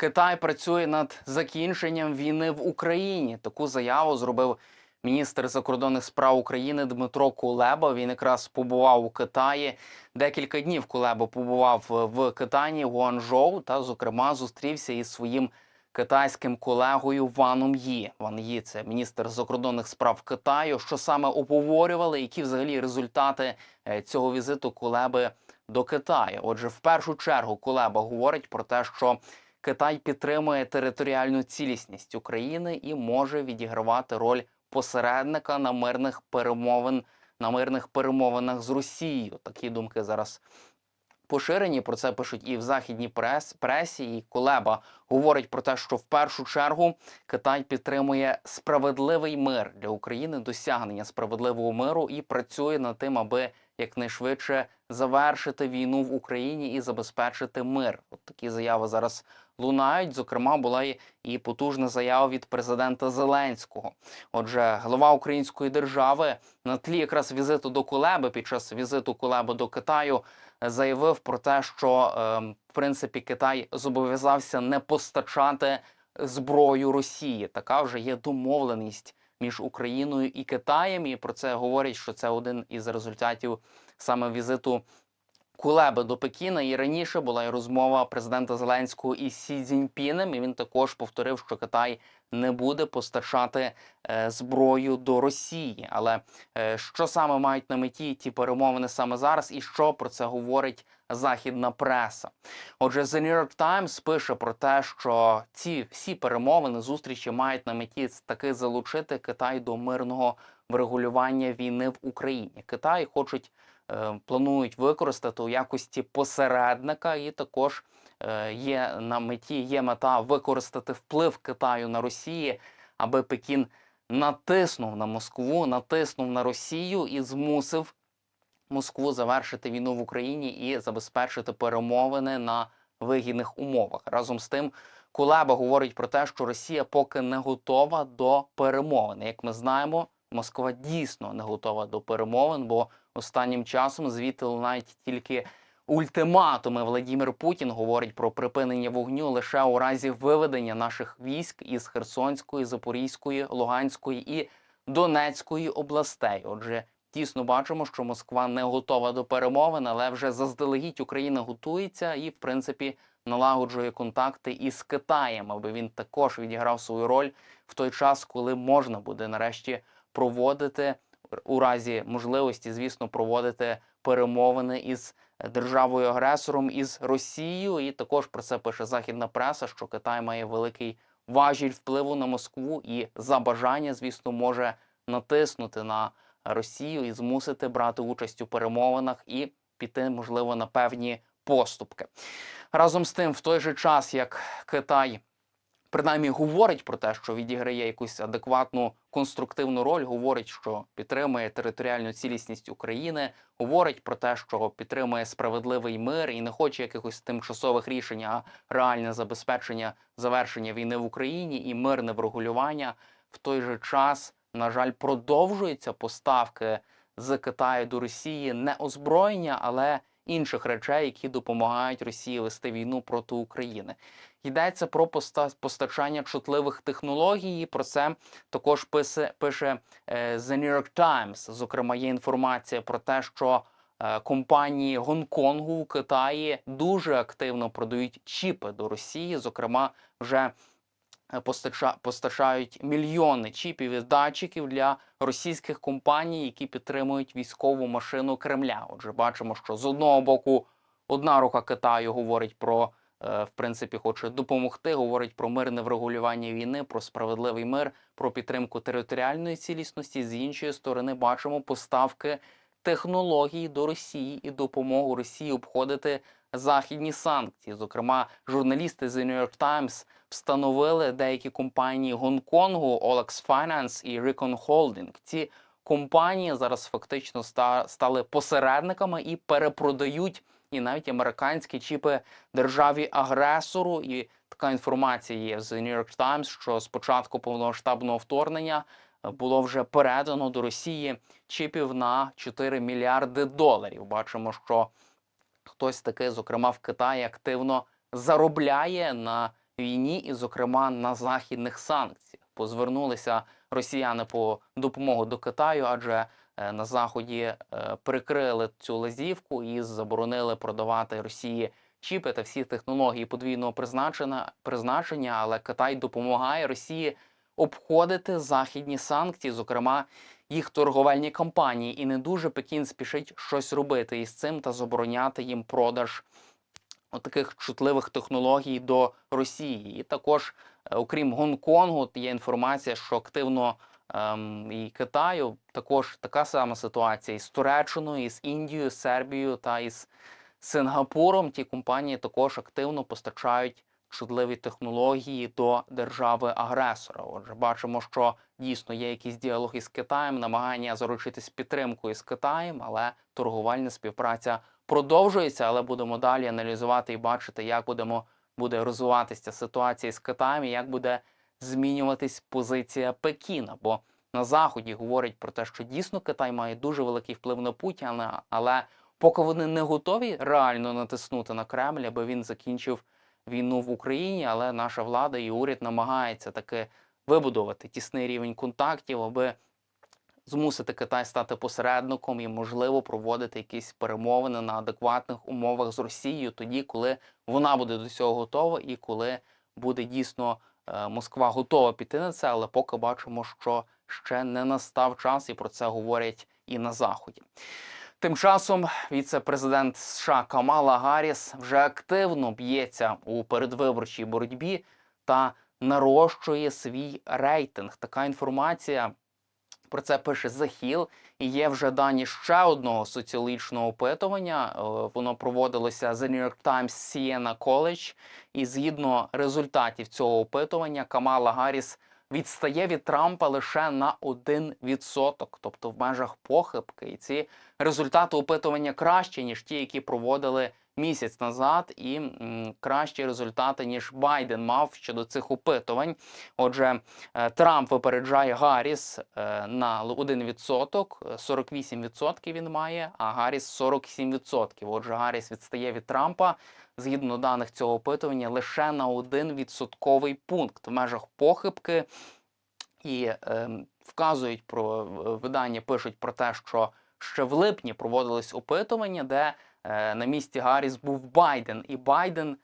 Китай працює над закінченням війни в Україні. Таку заяву зробив міністр закордонних справ України Дмитро Кулеба. Він якраз побував у Китаї. Декілька днів Кулеба побував в Китаї Гуанчжоу та, зокрема, зустрівся із своїм китайським колегою Ваном Ї. Ван Ї – це міністр закордонних справ Китаю. Що саме обговорювали, які взагалі результати е, цього візиту Кулеби до Китаю? Отже, в першу чергу Кулеба говорить про те, що Китай підтримує територіальну цілісність України і може відігравати роль посередника на мирних перемовин на мирних перемовинах з Росією. Такі думки зараз поширені. Про це пишуть і в західній прес, пресі. І Кулеба говорить про те, що в першу чергу Китай підтримує справедливий мир для України, досягнення справедливого миру і працює над тим, аби якнайшвидше завершити війну в Україні і забезпечити мир. От такі заяви зараз лунають. Зокрема, була і- потужна заява від президента Зеленського. Отже, глава української держави на тлі якраз візиту до Кулеби під час візиту Кулеби до Китаю заявив про те, що е, в принципі Китай зобов'язався не постачати зброю Росії. Така вже є домовленість між Україною і Китаєм. І про це говорять, що це один із результатів саме візиту Кулеби до Пекіна. І раніше була і розмова президента Зеленського із Сі Цзіньпінем, і він також повторив, що Китай не буде постачати е, зброю до Росії. Але е, що саме мають на меті ті перемовини саме зараз, і що про це говорить західна преса? Отже, The New York Times пише про те, що ці всі перемовини зустрічі мають на меті таки залучити Китай до мирного врегулювання війни в Україні. Китай хочуть планують використати у якості посередника, і також е, є на меті є мета використати вплив Китаю на Росії, аби Пекін натиснув на Москву, натиснув на Росію і змусив Москву завершити війну в Україні і забезпечити перемовини на вигідних умовах. Разом з тим, Кулеба говорить про те, що Росія поки не готова до перемовин. Як ми знаємо, Москва дійсно не готова до перемовин, бо останнім часом звідти лунають тільки ультиматуми. Владимир Путін говорить про припинення вогню лише у разі виведення наших військ із Херсонської, Запорізької, Луганської і Донецької областей. Отже, тісно бачимо, що Москва не готова до перемовин, але вже заздалегідь Україна готується і, в принципі, налагоджує контакти із Китаєм, аби він також відіграв свою роль в той час, коли можна буде нарешті проводити у разі можливості, звісно, проводити перемовини із державою агресором із Росією. І також про це пише західна преса, що Китай має великий важіль впливу на Москву і за бажання, звісно, може натиснути на Росію і змусити брати участь у перемовинах і піти, можливо, на певні поступки. Разом з тим, в той же час, як Китай принаймні говорить про те, що відіграє якусь адекватну конструктивну роль, говорить, що підтримує територіальну цілісність України, говорить про те, що підтримує справедливий мир і не хоче якихось тимчасових рішень, а реальне забезпечення завершення війни в Україні і мирне врегулювання. В той же час, на жаль, продовжуються поставки з Китаю до Росії не озброєння, але інших речей, які допомагають Росії вести війну проти України. Йдеться про поста- постачання чутливих технологій. Про це також пише, пише The New York Times. Зокрема, є інформація про те, що е, компанії Гонконгу у Китаї дуже активно продають чіпи до Росії. Зокрема, вже постачають мільйони чіпів і датчиків для російських компаній, які підтримують військову машину Кремля. Отже, бачимо, що з одного боку одна рука Китаю говорить про е, в принципі хоче допомогти, говорить про мирне врегулювання війни, про справедливий мир, про підтримку територіальної цілісності. З іншої сторони, бачимо поставки технологій до Росії і допомогу Росії обходити західні санкції. Зокрема, журналісти The New York Times встановили деякі компанії Гонконгу, Olex Finance і Recon Holding. Ці компанії зараз фактично стали посередниками і перепродають і навіть американські чіпи державі агресору. І така інформація є з The New York Times, що з початку повномасштабного вторгнення е, було вже передано до Росії чіпів на 4 мільярди доларів. Бачимо, що хтось таки, зокрема в Китаї, активно заробляє на війні, і, зокрема, на західних санкціях. Позвернулися росіяни по допомогу до Китаю, адже е, на заході е, прикрили цю лазівку і заборонили продавати Росії чіпи та всі технології подвійного призначення, призначення. Але Китай допомагає Росії обходити західні санкції, зокрема їх торговельні компанії, і не дуже Пекін спішить щось робити із цим та забороняти їм продаж таких чутливих технологій до Росії. І також, е, окрім Гонконгу, є інформація, що активно ем, і Китаю також така сама ситуація із Туреччиною, із Індією, Сербією та із Сингапуром. Ті компанії також активно постачають чутливі технології до держави-агресора. Отже, бачимо, що дійсно є якийсь діалог із Китаєм, намагання заручитись підтримкою з Китаєм, але торговельна співпраця продовжується. Але будемо далі аналізувати і бачити, як будемо буде розвиватися ситуація з Китаєм, і як буде змінюватись позиція Пекіна. Бо на заході говорять про те, що дійсно Китай має дуже великий вплив на Путіна, але поки вони не готові реально натиснути на Кремль, аби він закінчив війну в Україні, але наша влада і уряд намагається таки вибудувати тісний рівень контактів, аби змусити Китай стати посередником і, можливо, проводити якісь перемовини на адекватних умовах з Росією тоді, коли вона буде до цього готова, і коли буде дійсно е, Москва готова піти на це, але поки бачимо, що ще не настав час, і про це говорять і на заході. Тим часом віце-президент США Камала Гарріс вже активно б'ється у передвиборчій боротьбі та нарощує свій рейтинг. Така інформація про це пише Hill. І є вже дані ще одного соціологічного опитування. Е, Воно проводилося The New York Times Siena College. І згідно результатів цього опитування, Камала Гарріс відстає від Трампа лише на 1%, тобто в межах похибки. І ці результати опитування кращі, ніж ті, які проводили місяць назад, і кращі результати, ніж Байден мав щодо цих опитувань. Отже, е, Трамп випереджає Гарріс е, на 1%, е, 48% він має, а Гарріс 47%. Отже, Гарріс відстає від Трампа згідно даних цього опитування лише на 1 відсотковий пункт в межах похибки. І е, вказують про е, видання, пишуть про те, що ще в липні проводились опитування, де е, на місці Гарріс був Байден, і Байден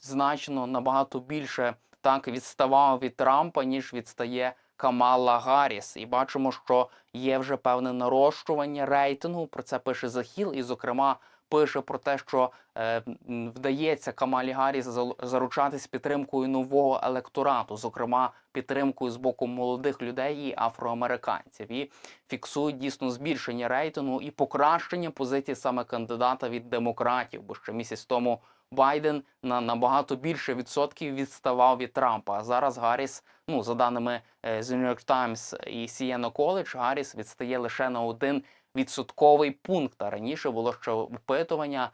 значно набагато більше так відставав від Трампа, ніж відстає Камала Гарріс. І бачимо, що є вже певне нарощування рейтингу. Про це пише Захіл, і, зокрема, пише про те, що е, вдається Камалі Гарріс заручатись підтримкою нового електорату, зокрема підтримкою з боку молодих людей і афроамериканців. І фіксують дійсно збільшення рейтингу і покращення позиції саме кандидата від демократів, бо ще місяць тому Байден на набагато більше відсотків відставав від Трампа. А зараз Гарріс, ну за даними е, з New York Times і Siena College, Гарріс відстає лише на один відсотковий пункт. А раніше було ще опитування,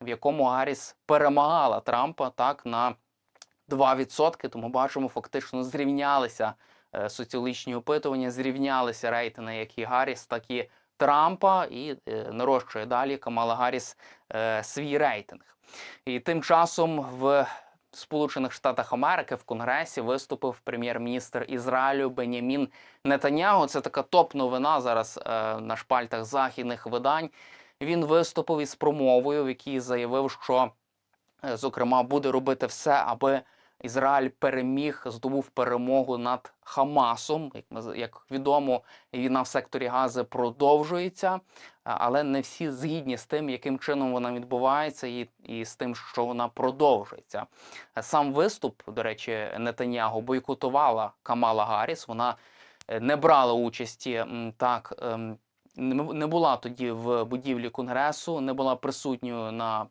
в якому Гарріс перемагала Трампа так на 2%. Тому бачимо, фактично зрівнялися е, соціологічні опитування, зрівнялися рейтинги як і Гарріс, так і Трампа, і е, нарощує далі Камала Гарріс е, свій рейтинг. І тим часом в Сполучених Штатах Америки в Конгресі виступив прем'єр-міністр Ізраїлю Бенямін Нетаняго. Це така топ-новина зараз е, на шпальтах західних видань. Він виступив із промовою, в якій заявив, що е, зокрема буде робити все, аби Ізраїль переміг, здобув перемогу над Хамасом. Як ми як відомо, війна в секторі Гази продовжується, але не всі згідні з тим, яким чином вона відбувається, і, і з тим, що вона продовжується. Сам виступ, до речі, Нетаньягу бойкотувала Камала Гарріс. Вона е, не брала участі так. ем, не була тоді в будівлі конгресу, не була присутньою на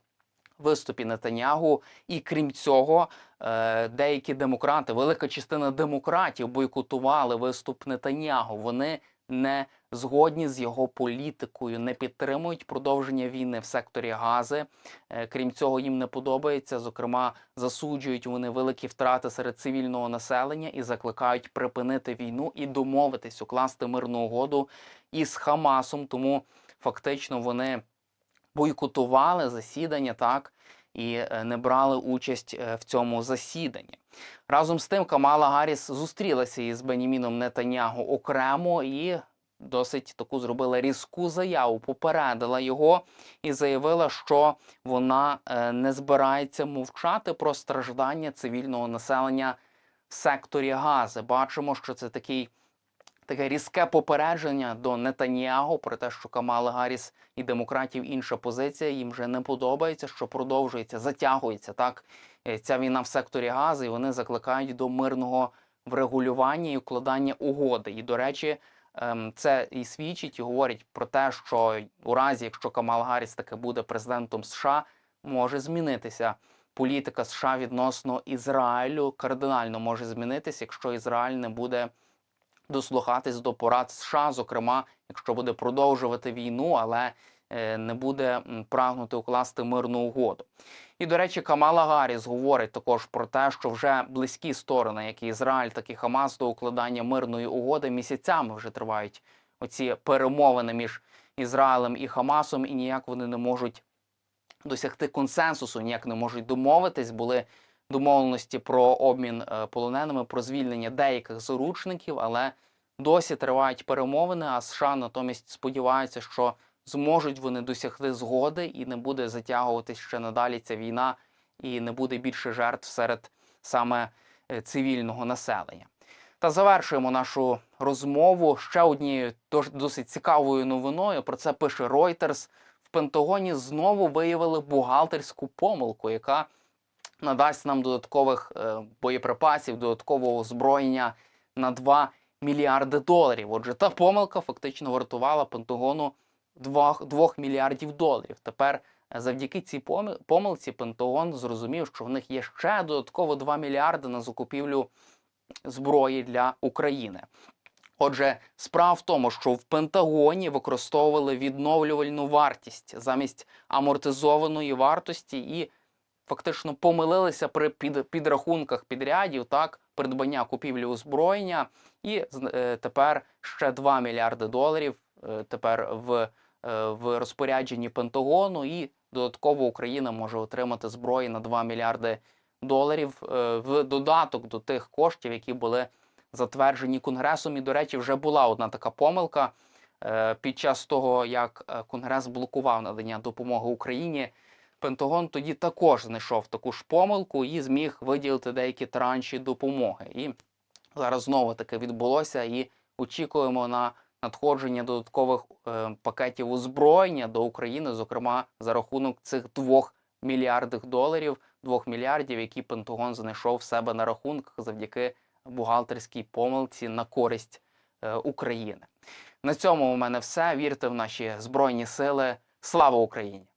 виступі Нетаньягу. І крім цього, деякі демократи, велика частина демократів бойкотували виступ Нетаньягу. Вони не згодні з його політикою, не підтримують продовження війни в секторі Гази. Е, Крім цього, їм не подобається. Зокрема, засуджують вони великі втрати серед цивільного населення і закликають припинити війну і домовитись, укласти мирну угоду із Хамасом. Тому фактично вони бойкотували засідання так. І е, не брали участь е, в цьому засіданні. Разом з тим, Камала Гарріс зустрілася із Беніміном Нетаньягу окремо і досить таку зробила різку заяву, попередила його і заявила, що вона е, не збирається мовчати про страждання цивільного населення в секторі Гази. Бачимо, що це такий. Таке різке попередження до Нетаньягу про те, що Камала Гарріс і демократів інша позиція їм вже не подобається, що продовжується, затягується так е, ця війна в секторі Гази, і вони закликають до мирного врегулювання і укладання угоди. І до речі, ем, це і свідчить, і говорить про те, що у разі, якщо Камала Гарріс таки буде президентом США, може змінитися політика США відносно Ізраїлю. Кардинально може змінитися, якщо Ізраїль не буде дослухатись до порад США, зокрема, якщо буде продовжувати війну, але е, не буде прагнути укласти мирну угоду. І, до речі, Камала Гарріс говорить також про те, що вже близькі сторони, як і Ізраїль, так і Хамас, до укладання мирної угоди місяцями вже тривають оці перемовини між Ізраїлем і Хамасом, і ніяк вони не можуть досягти консенсусу, ніяк не можуть домовитись. Були домовленості про обмін е, полоненими, про звільнення деяких заручників, але досі тривають перемовини. А США натомість сподіваються, що зможуть вони досягти згоди і не буде затягуватись ще надалі ця війна, і не буде більше жертв серед саме е, цивільного населення. Та завершуємо нашу розмову ще однією дос- досить цікавою новиною. Про це пише Reuters. В Пентагоні знову виявили бухгалтерську помилку, яка надасть нам додаткових е, боєприпасів, додаткового озброєння на 2 мільярди доларів. Отже, та помилка фактично вартувала Пентагону 2, 2 мільярдів доларів. Тепер е, завдяки цій помил- помилці Пентагон зрозумів, що в них є ще додатково 2 мільярди на закупівлю зброї для України. Отже, справа в тому, що в Пентагоні використовували відновлювальну вартість замість амортизованої вартості і фактично помилилися при під, підрахунках підрядів, так, придбання купівлі озброєння, і е, тепер ще 2 мільярди доларів е, тепер в, е, в розпорядженні Пентагону, і додатково Україна може отримати зброї на 2 мільярди доларів е, в додаток до тих коштів, які були затверджені Конгресом. І, до речі, вже була одна така помилка е, під час того, як е, Конгрес блокував надання допомоги Україні. Пентагон тоді також знайшов таку ж помилку і зміг виділити деякі транші допомоги. І зараз знову таке відбулося, і очікуємо на надходження додаткових е, пакетів озброєння до України, зокрема за рахунок цих двох мільярдів доларів, двох мільярдів, які Пентагон знайшов в себе на рахунках завдяки бухгалтерській помилці на користь е, України. На цьому у мене все. Вірте в наші збройні сили. Слава Україні!